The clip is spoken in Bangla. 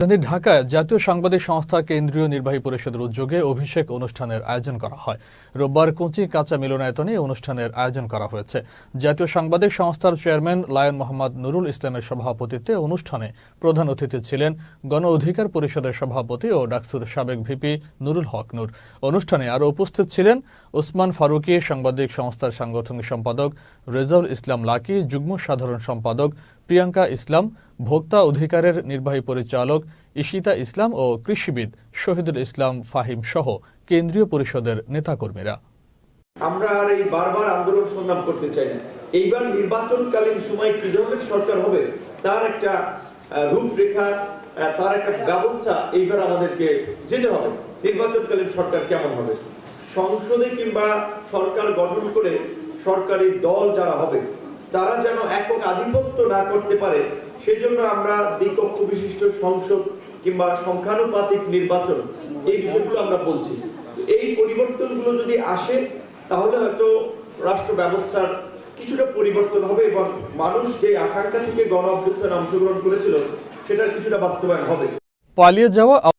রাজধানী ঢাকায় জাতীয় সাংবাদিক সংস্থা কেন্দ্রীয় নির্বাহী পরিষদের উদ্যোগে অভিষেক অনুষ্ঠানের আয়োজন করা হয়। রোববার কোচি কাঁচা মিলনায়তনে অনুষ্ঠানের আয়োজন করা হয়েছে। জাতীয় সাংবাদিক সংস্থার চেয়ারম্যান লায়ন মোহাম্মদ নুরুল ইসলামের সভাপতিত্বে অনুষ্ঠানে প্রধান অতিথি ছিলেন গণ অধিকার পরিষদের সভাপতি ও ডাকসুর সাবেক ভিপি নুরুল হক নূর। অনুষ্ঠানে আরও উপস্থিত ছিলেন ওসমান ফারুকি, সাংবাদিক সংস্থার সাংগঠনিক সম্পাদক রেজাউল ইসলাম লাকি, যুগ্ম সাধারণ সম্পাদক প্রিয়াঙ্কা ইসলাম, ভোক্তা অধিকারের নির্বাহী পরিচালক ইশিতা ইসলাম ও কৃষিবিদ শহীদুল ইসলাম ফাহিম সহ কেন্দ্রীয় পরিষদের নেতাকর্মীরা। আমরা আর এই বারবার আন্দোলন সংগ্রাম করতে চাই এইবার নির্বাচনকালীন সময় কি ধরনের সরকার হবে, তার একটা রূপরেখা তার একটা ব্যবস্থা এইবার আমাদেরকে যেতে হবে। নির্বাচনকালীন সরকার কেমন হবে? সংসদে কিংবা সরকার গঠন করে সরকারি দল যারা হবে তারা যেন একক আধিপত্য না করতে পারে, সেজন্য আমরা দ্বিকক্ষ বিশিষ্ট সংসদ কিংবা সংখ্যানুপাতিক নির্বাচন এই বিষয়গুলো আমরা বলছি। এই পরিবর্তনগুলো যদি আসে, তাহলে হয়তো রাষ্ট্র ব্যবস্থার কিছুটা পরিবর্তন হবে এবং মানুষ যে আকাঙ্ক্ষা থেকে গণ অভ্যুত্থানে অংশগ্রহণ করেছিল, সেটার কিছুটা বাস্তবায়ন হবে। পালিয়ে যাওয়া